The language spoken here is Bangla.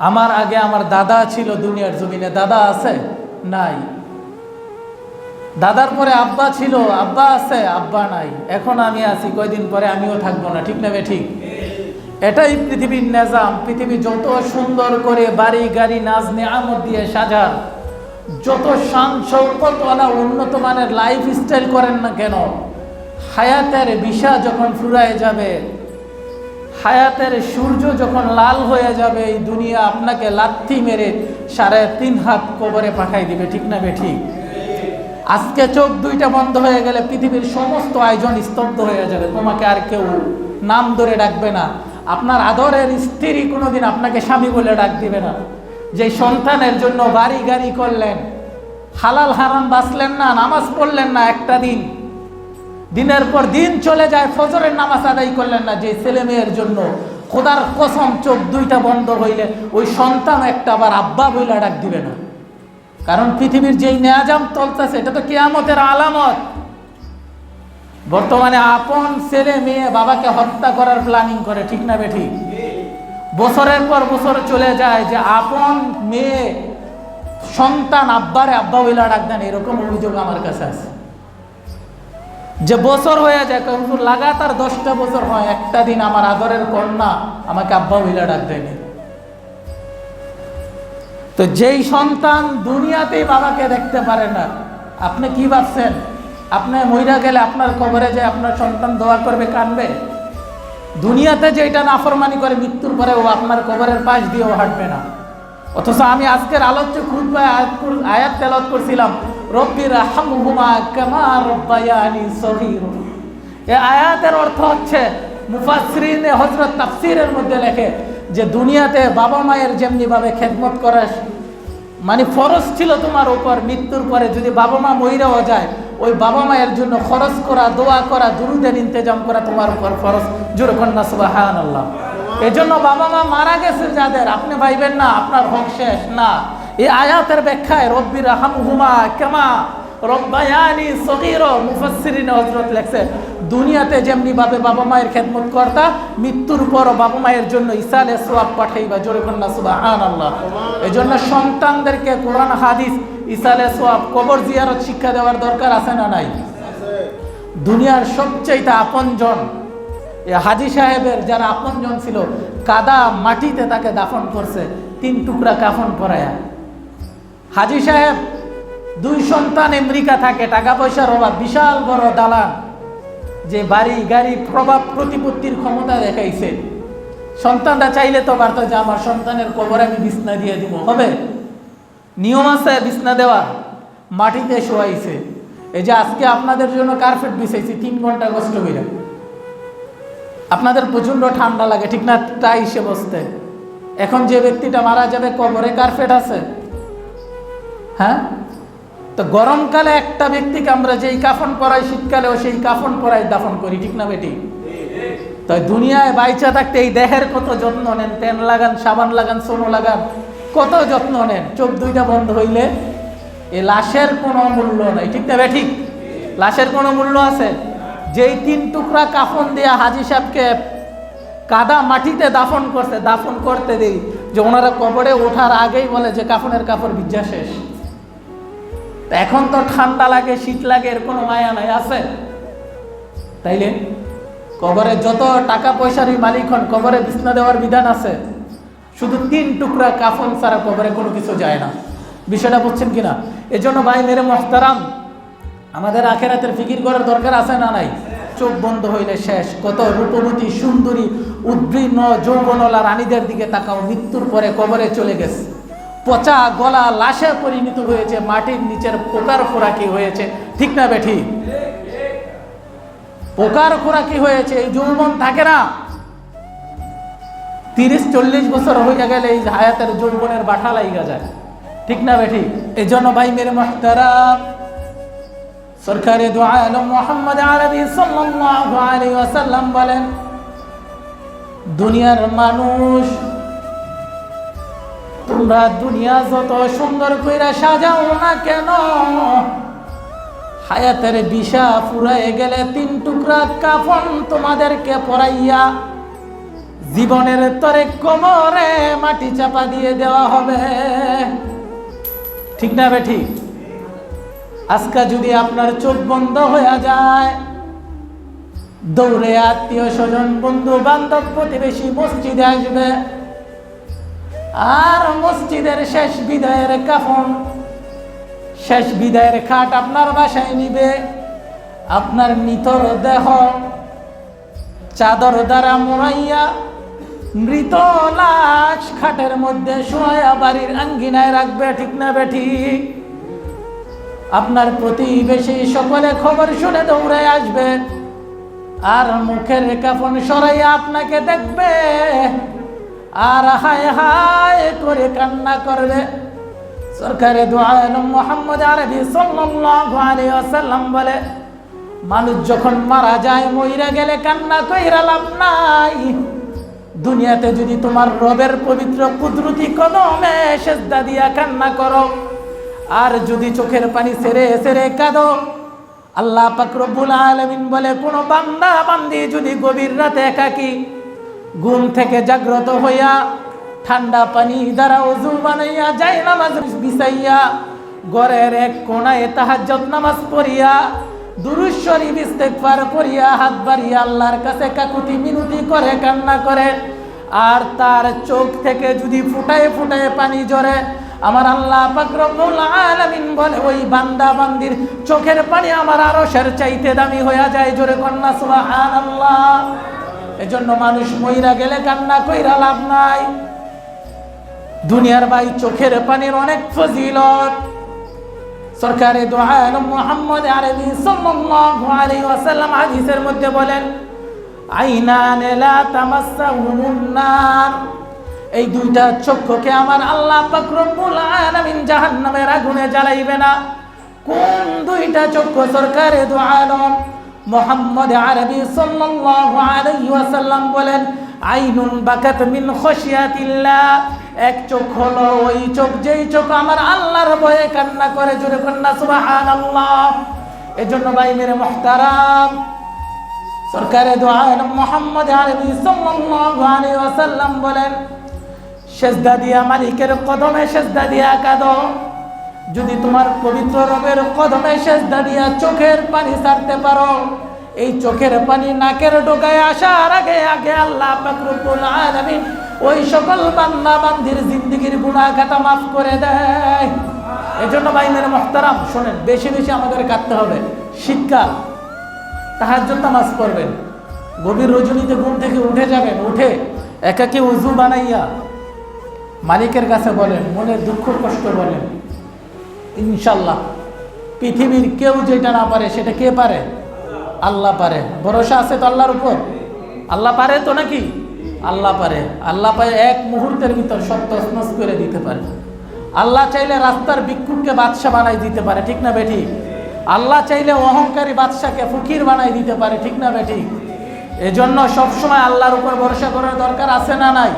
আমার আগে আমার দাদা ছিল দুনিয়ার জমিনে, দাদা আছে? নাই। দাদার পরে আব্বা ছিল, আব্বা আছে, আব্বা নাই। এখন আমি আছি, কয়দিন পরে আমিও থাকব না, ঠিক না বে ঠিক? এটাই পৃথিবীর নেজাম, পৃথিবী যত সুন্দর করে বাড়ি, গাড়ি, নাজ, নেয়ামত দিয়ে সাজান যত শান শৌকতওয়ালা উন্নত মানের লাইফ স্টাইল করেন না কেন, হায়াতের বিষা যখন ফুরায় যাবে হায়াতের সূর্য যখন লাল হয়ে যাবে, এই দুনিয়া আপনাকে লাথি মেরে সাড়ে তিন হাত কবরে পাঠাই দিবে, ঠিক না বে ঠিক? আজকে চোখ দুইটা বন্ধ হয়ে গেলে পৃথিবীর সমস্ত আয়োজন স্তব্ধ হয়ে যাবে, তোমাকে আর কেউ নাম ধরে ডাকবে না। আপনার আদরের স্ত্রী কোনোদিন আপনাকে স্বামী বলে ডাক দিবে না। যে সন্তানের জন্য বাড়ি গাড়ি করলেন, হালাল হারাম বাঁচলেন না, নামাজ পড়লেন না একটা দিন দিনের পর দিন চলে যায়, ফজরের নামাজ আদায় করলেন না, যে ছেলে মেয়ের জন্য খোদার কসম চোখ দুইটা বন্ধ হইলে ওই সন্তান একটা আবার আব্বা বইলা ডাক দিবে না। কারণ পৃথিবীর যেই নেয়াজাম চলতেছে, এটা তো কেয়ামতের আলামত। বর্তমানে আপন ছেলে মেয়ে বাবাকে হত্যা করার প্ল্যানিং করে, ঠিক না বেঠি? বছরের পর বছর চলে যায় যে আপন মেয়ে সন্তান আব্বারে আব্বা বইলা ডাক দেন, এরকম অভিযোগ আমার কাছে আছে। যে বছর হয়ে যায় কিন্তু লাগাতার দশটা বছর হয়, একটা দিন আমার আদরের কন্যা আমাকে আব্বা বইলা ডাক দেয়নি তো যেই সন্তান দুনিয়াতেই বাবাকে দেখতে পারে না, আপনি কি ভাবছেন? আপনি মহিলা গেলে আপনার কবরে যে আপনার সন্তান দোয়া করবে, কানবে? দুনিয়াতে যে এটা নাফরমানি করে মৃত্যুর পরে ও আপনার কবরের পাশ দিয়েও হাঁটবে না। অথচ আমি আজকের আলোচ্য খুদ্ায় আয়াত তেলত করছিলাম রব্বির এ আয়াতের অর্থ হচ্ছে মুফাসরিনে হজরত তাফসিরের মধ্যে লেখে যে দুনিয়াতে বাবা মায়ের যেমনিভাবে খেদমত করে মানে ফরজ ছিল তোমার উপর, মৃত্যুর পরে যদি বাবা মা মহিরাও যায়, ওই বাবা মায়ের জন্য খরচ করা, দোয়া করা, দুরুদের ইন্তজাম করা তোমার উপর ফরজ। জোর কন্যা সুবাহান আল্লাহ এই জন্য বাবা মা মারা গেছে যাদের, আপনি ভাইবেন না, আপনার হক শেষ, না। এই আয়াতের ব্যাখ্যায় রব্বির রাহাম হুমা কেমা রব্বায়ানি সগির, মুফাসসিরিন হযরত লেখছে, দুনিয়াতে যেমনি ভাবে বাবা মায়ের খেদমত কর্তা, মৃত্যুর পর বাবা মায়ের জন্য ইসালে সোয়াব পাঠাইবা, জোরে কন্যা সুবহানাল্লাহ। এই জন্য সন্তানদেরকে কোরআন, হাদিস ইসালে সোয়াব কবর জিয়ারত শিক্ষা দেওয়ার দরকার আছে না নাই? দুনিয়ার সবচেয়ে আপনজন হাজি সাহেবের যারা আপনজন ছিল, কাদা মাটিতে তাকে দাফন করছে, তিন টুকরা কাফন পরায়া। হাজি সাহেব, দুই সন্তান আমেরিকা থাকে টাকা পয়সার অভাব, বিশাল বড় দালান যে বাড়ি, গাড়ি প্রভাব প্রতিপত্তির ক্ষমতা দেখাইছে। সন্তানরা চাইলে তো পারতো যে আমার সন্তানের কবর আমি বিছনা দিয়ে দিব। হবে? নিয়ম আছে বিছনা দেওয়া মাটিতে শোয়াইছে। এই যে আজকে আপনাদের জন্য কার্পেট বিছাইছি, তিন ঘণ্টা কষ্ট করে আপনাদের প্রচণ্ড ঠান্ডা লাগে, ঠিক না? তাই সে বসতে। এখন যে ব্যক্তিটা মারা যাবে, কবরে কার্পেট আছে। হ্যাঁ? তো গরমকালে একটা ব্যক্তিকে আমরা যেই কাফন পরাই, শীতকালেও সেই কাফন পরাই, দাফন করি, ঠিক না বেটি? তাই দুনিয়ায় বাইচা থাকতে এই দেহের কত যত্ন নেন? তেল লাগান, সাবান লাগান, সোনো লাগান, কত যত্ন নেন? চোখ দুইটা বন্ধ হইলে এ লাশের কোনো মূল্য নাই, ঠিক না বেঠিক লাশের কোনো মূল্য আছে? যেই তিন টুকরা কাফন দিয়া হাজি সাহেবকে কাদা মাটিতে দাফন করছে, দাফন করতে দেই, যে ওনারা কবরে ওঠার আগেই বলে যে কাফনের কাপড় বিজ্ঞা শেষ। এখন তো ঠান্ডা লাগে, শীত লাগে, এর কোনো মায়া নাই, আছে? তাইলে কবরে যত টাকা পয়সারই মালিক হন, কবরে বিছনা দেওয়ার বিধান আছে। শুধু তিন টুকরা কাফন ছাড়া কবরে কোনো কিছু যায় না। বিষয়টা বুঝছেন কিনা? এজন্য ভাই, মেরে মহতারাম, আমাদের আখের আখেরাতের ফিকির করার দরকার আছে না নাই? চোখ বন্ধ হইলে শেষ। কত রূপবতী, সুন্দরী উদ্বীর্ণ যৌবনলা রানীদের দিকে তাকাও, মৃত্যুর পরে কবরে চলে গেছে। পচা গলা লাশে পরিণত হয়েছে, মাটির নিচের পোকার খোরাকি হয়েছে। ঠিক না বেঠি? পোকার খোরাকি হয়েছে, এই যৌবন থাকে না। তিরিশ, চল্লিশ বছর হয়ে গেলে এই হায়াতের যৌবনের বাঠা লাইগা যায়। ঠিক না বেঠি? এই জন্য ভাই মেরে মহতারাম, সরকারে আলম মোহাম্মদ আলাইহি ওয়াসাল্লাম বলেন, দুনিয়ার মানুষ তোমরা দুনিয়া যত সুন্দর কইরা সাজাও না কেন? হায়াতের বিষা ফুরায় গেলে তিন টুকরা কাফন তোমাদেরকে পরাইয়া জীবনের তরে কোমরে মাটি চাপা দিয়ে দেওয়া হবে। ঠিক না বে ঠিক? আজকে যদি আপনার চোখ বন্ধ হয়ে যায়, দৌড়ে আত্মীয় স্বজন বন্ধু বান্ধব প্রতিবেশী, মসজিদে আসবে আর মসজিদের শেষ বিদায়ের কাফন, শেষ বিদায়ের খাট আপনার বাসায় নিবে। আপনার নিতর দেহ, চাদর দ্বারা মোড়াইয়া মৃত লাশ খাটের মধ্যে শোয়া বাড়ির আঙ্গিনায় রাখবে, ঠিক না বেঠি? আপনার প্রতিবেশী সকলে খবর শুনে দৌড়ে আসবে। আর মুখের কাফন সরাইয়া আপনাকে দেখবে। আর হায় হায় করে কান্না করবে। সরকারে দোয়ালম মোহাম্মদ আরবি সাল্লাল্লাহু বলে, মানুষ যখন মারা যায়, মইরা গেলে কান্না কইরা লাভ নাই। দুনিয়াতে যদি তোমার রবের পবিত্র কুদরতি কদমে সেজদা দিয়া কান্না করো, আর যদি চোখের পানি সেরে সেরে কাঁদো, আল্লাহ পাক রব্বুল আলামিন বলে, কোনো বান্দা বান্দি যদি গভীর রাতে একাকি ঘুম থেকে জাগ্রত হইয়া ঠান্ডা পানি দ্বারা ওযু বানাইয়া যায় নামাজ বিছাইয়া ঘরের এক কোণায় তাহাজ্জুদ নামাজ পড়িয়া, দুরুদ শরীফ ইস্তেগফার করিয়া, হাত বাড়িয়া আল্লাহর কাছে কাকুতি মিনতি করে, কান্না করে। আর তার চোখ থেকে যদি ফুটায় ফুটায় পানি ঝরে, আমার আল্লাহ পাক রব্বুল আলামিন বলে, ওই বান্দা বান্দির চোখের পানি আমার আরও সের চাইতে দামি হইয়া যায়। জোরে কন্যা, সুবহানাল্লাহ। এজন্য মানুষ মইরা গেলে কান্না কইরা লাভ নাই। দুনিয়ার ভাই চোখের পানির অনেক ফজিলত। সরকারে দোয়াল মোহাম্মদ আরবি সাল্লাল্লাহু আলাইহি ওয়াসাল্লাম হাদিসের মধ্যে বলেন, আইনান লা তামাসসাহুমুন নার এই দুইটা চক্ষুকে আমার আল্লাহ পাক রব্বুল আলামিন জাহান্নামের আগুনে জ্বালাইবে না। কোন দুইটা চক্ষু সরকারে দু আলম? মোহাম্মদ আরবি সাল্লাল্লাহু আলাইহি ওয়াসাল্লাম বলেন, আইনুন বাকাত মিন খশিয়াতিল্লাহ। এক চোখ হলো ওই চোখ, যেই চোখ আমার আল্লাহর ভয়ে কান্না করে, জোরে কন্যা সুবহানাল্লাহ। এজন্য ভাই মেরে মুহতারাম, সরকারে দু আলম মোহাম্মদ আরবি সাল্লাল্লাহু আলাইহি ওয়াসাল্লাম বলেন, সেজদা দিয়া মালিকের কদমে সেজদা দিয়া কাঁদো। যদি তোমার পবিত্র রবের কদমে সেজদা দিয়া চোখের পানি ছাড়তে পারো, এই চোখের পানি নাকের ডোকায় আসার আগে আগে আল্লাহ ওই সকল বান্দা বান্দির জিন্দিগির গুনাহ খাতা মাফ করে দেয়। এজন্য ভাই মেরে শোনেন, বেশি বেশি আমাদের কাটতে হবে। শীতকাল জন্য নামাজ পড়বেন। গভীর রজনীতে ঘুম থেকে উঠে যাবেন, উঠে একাকে উজু বানাইয়া মালিকের কাছে বলেন, মনের দুঃখ কষ্ট বলেন। ইনশাল্লাহ। পৃথিবীর কেউ যেটা না পারে, সেটা কে পারে? আল্লাহ পারে। ভরসা আছে তো আল্লাহর উপর? আল্লাহ পারে তো নাকি? আল্লাহ পারে। আল্লাহ পারে এক মুহূর্তের ভিতর সব তসমস করে দিতে পারে। আল্লাহ চাইলে রাস্তার ভিক্ষুককে বাদশা বানাই দিতে পারে, ঠিক না বেঠি আল্লাহ চাইলে অহংকারী বাদশাকে ফকির বানাই দিতে পারে, ঠিক না বেঠি এজন্য সবসময় আল্লাহর উপর ভরসা করার দরকার আছে না নাই?